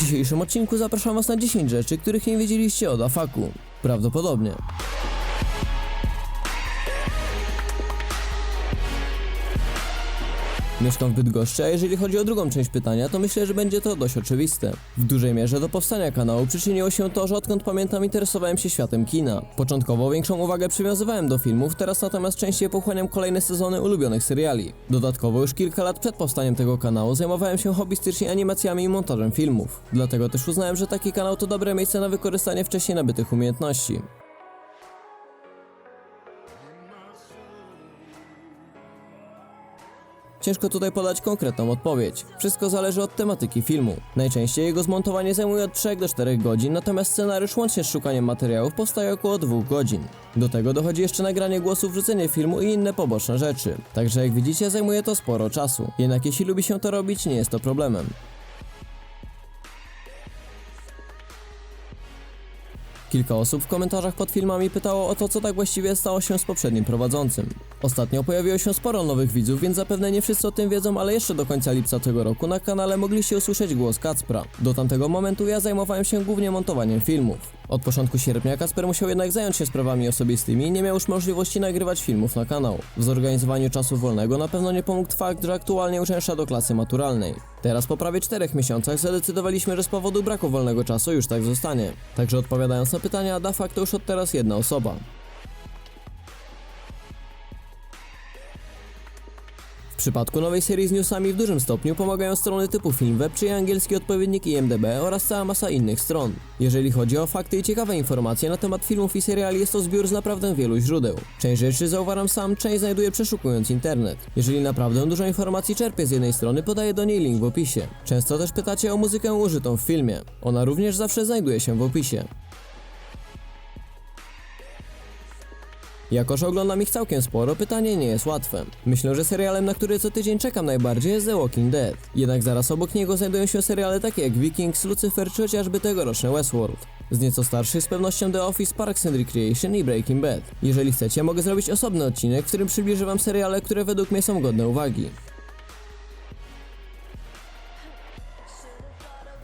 dzisiejszym odcinku zapraszam was na 10 rzeczy, których nie wiedzieliście o Dafaku. Prawdopodobnie. Mieszkam w Bydgoszczy, a jeżeli chodzi o drugą część pytania, to myślę, że będzie to dość oczywiste. W dużej mierze do powstania kanału przyczyniło się to, że odkąd pamiętam interesowałem się światem kina. Początkowo większą uwagę przywiązywałem do filmów, teraz natomiast częściej pochłaniam kolejne sezony ulubionych seriali. Dodatkowo już kilka lat przed powstaniem tego kanału zajmowałem się hobbystycznie animacjami i montażem filmów. Dlatego też uznałem, że taki kanał to dobre miejsce na wykorzystanie wcześniej nabytych umiejętności. Ciężko tutaj podać konkretną odpowiedź. Wszystko zależy od tematyki filmu. Najczęściej jego zmontowanie zajmuje od 3 do 4 godzin, natomiast scenariusz łącznie z szukaniem materiałów powstaje około 2 godzin. Do tego dochodzi jeszcze nagranie głosów, wrzucenie filmu i inne poboczne rzeczy. Także jak widzicie zajmuje to sporo czasu. Jednak jeśli lubi się to robić, nie jest to problemem. Kilka osób w komentarzach pod filmami pytało o to, co tak właściwie stało się z poprzednim prowadzącym. Ostatnio pojawiło się sporo nowych widzów, więc zapewne nie wszyscy o tym wiedzą, ale jeszcze do końca lipca tego roku na kanale mogliście usłyszeć głos Kacpra. Do tamtego momentu ja zajmowałem się głównie montowaniem filmów. Od początku sierpnia Kacper musiał jednak zająć się sprawami osobistymi i nie miał już możliwości nagrywać filmów na kanał. W zorganizowaniu czasu wolnego na pewno nie pomógł fakt, że aktualnie uczęszcza do klasy maturalnej. Teraz po prawie 4 miesiącach zadecydowaliśmy, że z powodu braku wolnego czasu już tak zostanie. Także odpowiadając na pytania, Dafak to już od teraz jedna osoba. Przypadku nowej serii z newsami w dużym stopniu pomagają strony typu Filmweb czy angielski odpowiednik IMDB oraz cała masa innych stron. Jeżeli chodzi o fakty i ciekawe informacje na temat filmów i seriali jest to zbiór z naprawdę wielu źródeł. Część rzeczy zauważam sam, część znajduję przeszukując internet. Jeżeli naprawdę dużo informacji czerpię z jednej strony, podaję do niej link w opisie. Często też pytacie o muzykę użytą w filmie. Ona również zawsze znajduje się w opisie. Jako, że oglądam ich całkiem sporo, pytanie nie jest łatwe. Myślę, że serialem, na który co tydzień czekam najbardziej jest The Walking Dead. Jednak zaraz obok niego znajdują się seriale takie jak Vikings, Lucifer czy chociażby tegoroczny Westworld. Z nieco starszych z pewnością The Office, Parks and Recreation i Breaking Bad. Jeżeli chcecie, mogę zrobić osobny odcinek, w którym przybliżę wam seriale, które według mnie są godne uwagi.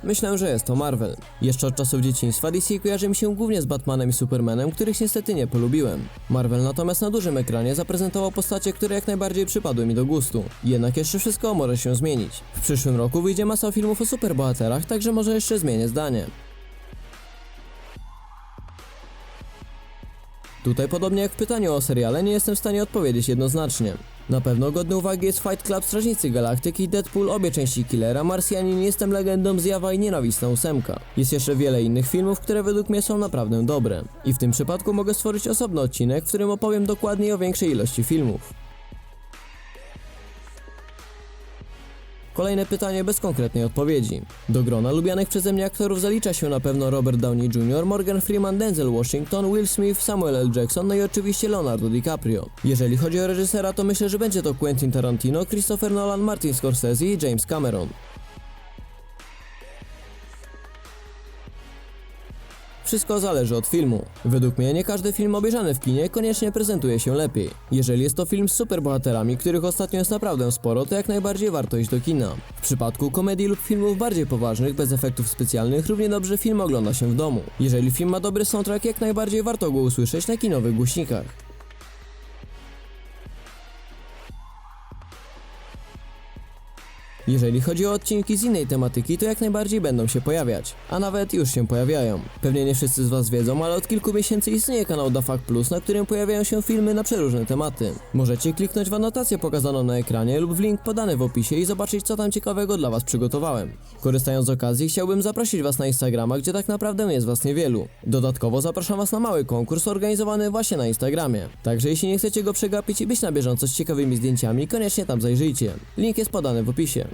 Myślę, że jest to Marvel. Jeszcze od czasów dzieciństwa DC kojarzy mi się głównie z Batmanem i Supermanem, których niestety nie polubiłem. Marvel natomiast na dużym ekranie zaprezentował postacie, które jak najbardziej przypadły mi do gustu. Jednak jeszcze wszystko może się zmienić. W przyszłym roku wyjdzie masa filmów o superbohaterach, także może jeszcze zmienię zdanie. Tutaj podobnie jak w pytaniu o seriale nie jestem w stanie odpowiedzieć jednoznacznie. Na pewno godny uwagi jest Fight Club Strażnicy Galaktyki, Deadpool, obie części Killera, Marsjanin, Jestem Legendą, Zjawa i Nienawistna Ósemka. Jest jeszcze wiele innych filmów, które według mnie są naprawdę dobre. I w tym przypadku mogę stworzyć osobny odcinek, w którym opowiem dokładniej o większej ilości filmów. Kolejne pytanie bez konkretnej odpowiedzi. Do grona lubianych przeze mnie aktorów zalicza się na pewno Robert Downey Jr., Morgan Freeman, Denzel Washington, Will Smith, Samuel L. Jackson, no i oczywiście Leonardo DiCaprio. Jeżeli chodzi o reżysera, to myślę, że będzie to Quentin Tarantino, Christopher Nolan, Martin Scorsese i James Cameron. Wszystko zależy od filmu. Według mnie nie każdy film obejrzany w kinie koniecznie prezentuje się lepiej. Jeżeli jest to film z superbohaterami, których ostatnio jest naprawdę sporo, to jak najbardziej warto iść do kina. W przypadku komedii lub filmów bardziej poważnych, bez efektów specjalnych, równie dobrze film ogląda się w domu. Jeżeli film ma dobry soundtrack, jak najbardziej warto go usłyszeć na kinowych głośnikach. Jeżeli chodzi o odcinki z innej tematyki, to jak najbardziej będą się pojawiać, a nawet już się pojawiają. Pewnie nie wszyscy z Was wiedzą, ale od kilku miesięcy istnieje kanał Dafak Plus, na którym pojawiają się filmy na przeróżne tematy. Możecie kliknąć w anotację pokazaną na ekranie lub w link podany w opisie i zobaczyć co tam ciekawego dla Was przygotowałem. Korzystając z okazji, chciałbym zaprosić Was na Instagrama, gdzie tak naprawdę jest Was niewielu. Dodatkowo zapraszam Was na mały konkurs organizowany właśnie na Instagramie. Także jeśli nie chcecie go przegapić i być na bieżąco z ciekawymi zdjęciami, koniecznie tam zajrzyjcie. Link jest podany w opisie.